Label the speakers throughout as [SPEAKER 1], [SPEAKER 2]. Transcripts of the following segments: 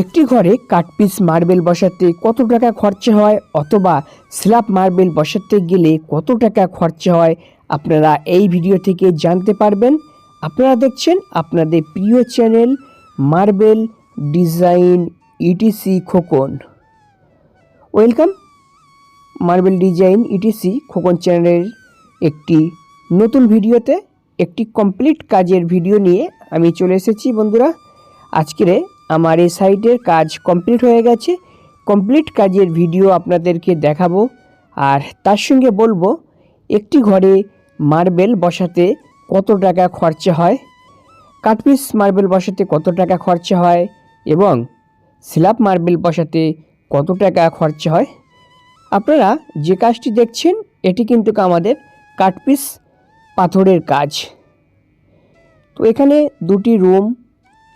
[SPEAKER 1] একটি ঘরে কাঠপিস মার্বেল বসাতে কত টাকা খরচা হয় অথবা স্ল্যাব মার্বেল বসাতে গেলে কত টাকা খরচা হয়, আপনারা এই ভিডিও থেকে জানতে পারবেন। আপনারা দেখছেন আপনাদের প্রিয় channel marble design ETC Khokon. Welcome, marble design ETC Khokon চ্যানেলের একটি নতুন ভিডিওতে, একটি কমপ্লিট কাজের ভিডিও নিয়ে আমি চলে এসেছি বন্ধুরা। আজকের আমার এই সাইটের কাজ কমপ্লিট হয়ে গেছে। কমপ্লিট কাজের ভিডিও আপনাদেরকে দেখাবো। আর তার সঙ্গে বলব, একটি ঘরে মার্বেল বসাতে কত টাকা খরচা হয়? কাঠপিস মার্বেল বসাতে কত টাকা খরচা হয়? এবং স্ল্যাব মার্বেল বসাতে কত টাকা খরচা হয়? আপনারা যে কাজটি দেখছেন, এটি কিন্তু আমাদের কাঠপিস পাথরের কাজ। তো এখানে দুটি room,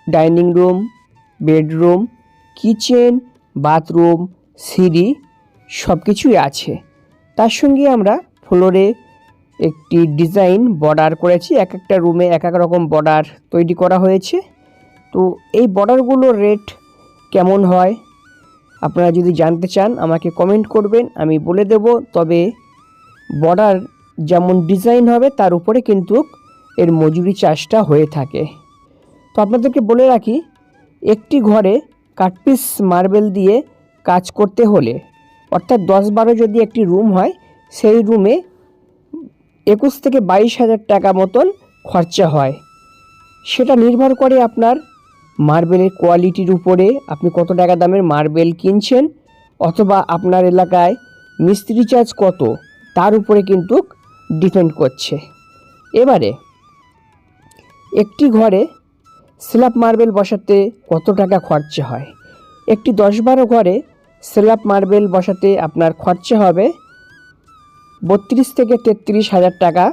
[SPEAKER 1] dining room bedroom, kitchen, bathroom, সিঁড়ি সব কিছুই আছে। তার সঙ্গে আমরা ফ্লোরে একটি ডিজাইন বর্ডার করেছি। এক একটা রুমে এক এক রকম বর্ডার তৈরি করা হয়েছে। তো এই বর্ডারগুলোর রেট কেমন হয়? আপনারা যদি জানতে চান, আমাকে কমেন্ট করবেন, আমি বলে দেব। তবে বর্ডার যেমন ডিজাইন হবে, তার উপরে কিন্তু এর মজুরি চার্জটা হয়ে থাকে। তো আপনাদেরকে বলে রাখি একটি ঘরে কাঠপিস মার্বেল দিয়ে কাজ করতে হলে, অর্থাৎ দশ বারো যদি একটি রুম হয়, সেই রুমে একুশ থেকে বাইশ হাজার টাকা মতন খরচা হয়। সেটা নির্ভর করে আপনার মার্বেলের কোয়ালিটির উপরে আপনি কত টাকা দামের মার্বেল কিনছেন, অথবা আপনার এলাকায় মিস্ত্রি চার্জ কত, তার উপরে কিন্তু ডিপেন্ড করছে। এবারে, একটি ঘরে স্ল্যাব মার্বেল বসাতে কত টাকা খরচা হয়? একটি দশ বারো ঘরে স্ল্যাব মার্বেল বসাতে আপনার খরচা হবে বত্রিশ থেকে তেত্রিশ হাজার টাকা।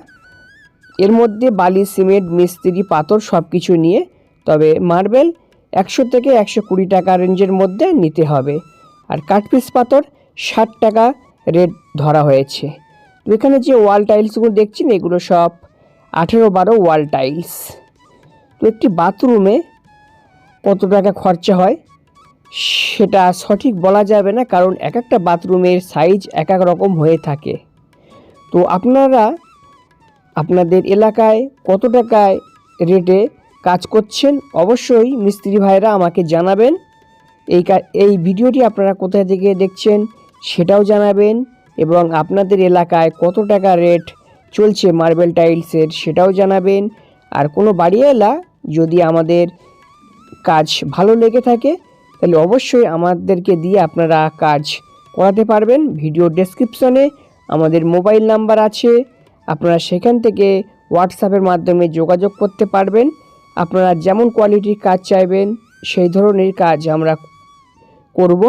[SPEAKER 1] এর মধ্যে বালি, সিমেন্ট, মিস্ত্রি, পাথর সব কিছু নিয়ে, তবে মার্বেল একশো থেকে একশো কুড়ি টাকা রেঞ্জের মধ্যে নিতে হবে। আর কাঠপিস পাথর ষাট টাকা রেট ধরা হয়েছে। এখানে যে ওয়াল টাইলসগুলো দেখছেন, এগুলো সব আঠেরো বারো ওয়াল টাইলস। তো একটি বাথরুমে কত টাকা খরচা হয়? সেটা সঠিক বলা যাবে না, কারণ এক একটা বাথরুমের সাইজ এক এক রকম হয়ে থাকে। তো আপনারা আপনাদের এলাকায় কত টাকায় রেটে কাজ করছেন? অবশ্যই মিস্ত্রি ভাইরা আমাকে জানাবেন। এই এই ভিডিওটি আপনারা কোথায় থেকে দেখছেন সেটাও জানাবেন এবং আপনাদের এলাকায় কত টাকা রেট চলছে মার্বেল টাইলসের সেটাও জানাবেন। আর কোনো বাড়িওয়ালা যদি আমাদের কাজ ভালো লেগে থাকে, তাহলে অবশ্যই আমাদেরকে দিয়ে আপনারা কাজ করাতে পারবেন। ভিডিও ডেসক্রিপশনে আমাদের মোবাইল নাম্বার আছে। আপনারা সেখান থেকে হোয়াটসঅ্যাপের মাধ্যমে যোগাযোগ করতে পারবেন। আপনারা যেমন কোয়ালিটির কাজ চাইবেন, সেই ধরনের কাজ আমরা করব।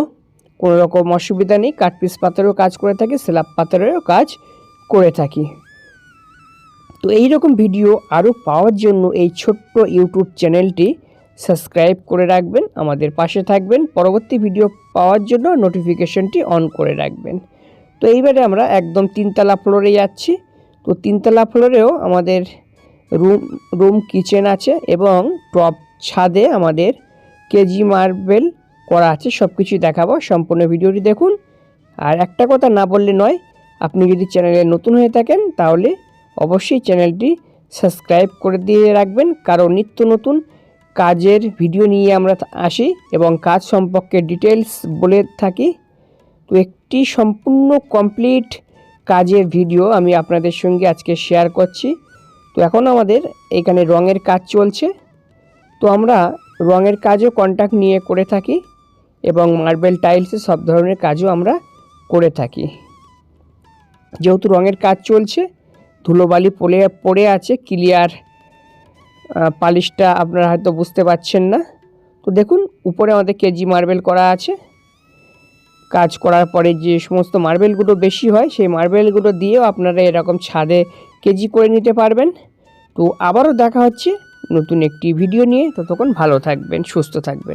[SPEAKER 1] কোনো রকম অসুবিধা নেই। কাঠপিস পাথরেও কাজ করে থাকি স্ল্যাব পাথরেরও কাজ করে থাকি। তো এই রকম ভিডিও আরও পাওয়ার জন্য এই ছোট্ট ইউটিউব চ্যানেলটি সাবস্ক্রাইব করে রাখবেন, আমাদের পাশে থাকবেন, পরবর্তী ভিডিও পাওয়ার জন্য নোটিফিকেশনটি অন করে রাখবেন। তো এইবারে আমরা একদম তিনতলা ফ্লোরে যাচ্ছি। তো তিনতলা ফ্লোরেও আমাদের রুম রুম কিচেন আছে এবং টপ ছাদে আমাদের কেজি মার্বেল করা আছে সব কিছুই দেখাবো। সম্পূর্ণ ভিডিওটি দেখুন। আর একটা কথা না বললে নয়, আপনি যদি চ্যানেলে নতুন হয়ে থাকেন, তাহলে অবশ্যই চ্যানেলটি সাবস্ক্রাইব করে দিয়ে রাখবেন, কারণ নিত্য নতুন কাজের ভিডিও নিয়ে আমরা আসি এবং কাজ সম্পর্কে ডিটেলস বলে থাকি। তো একটি সম্পূর্ণ কমপ্লিট কাজের ভিডিও আমি আপনাদের সঙ্গে আজকে শেয়ার করছি। তো এখন আমাদের এখানে রঙের কাজ চলছে। তো আমরা রঙের কাজও কন্ট্যাক্ট নিয়ে করে থাকি এবং মার্বেল টাইলসে সব ধরনের কাজও আমরা করে থাকি। যেহেতু রঙের কাজ চলছে ধুলোবালি পড়ে পড়ে আছে ক্লিয়ার পালিশটা আপনারা হয়তো বুঝতে পারছেন না। তো দেখুন, উপরে আমাদের কেজি মার্বেল করা আছে। কাজ করার পরে যে সমস্ত মার্বেলগুলো বেশি হয়, সেই মার্বেলগুলো দিয়েও আপনারা এরকম ছাদে কেজি করে নিতে পারবেন। তো আবারও দেখা হচ্ছে নতুন একটি ভিডিও নিয়ে। ততক্ষণ ভালো থাকবেন, সুস্থ থাকবেন।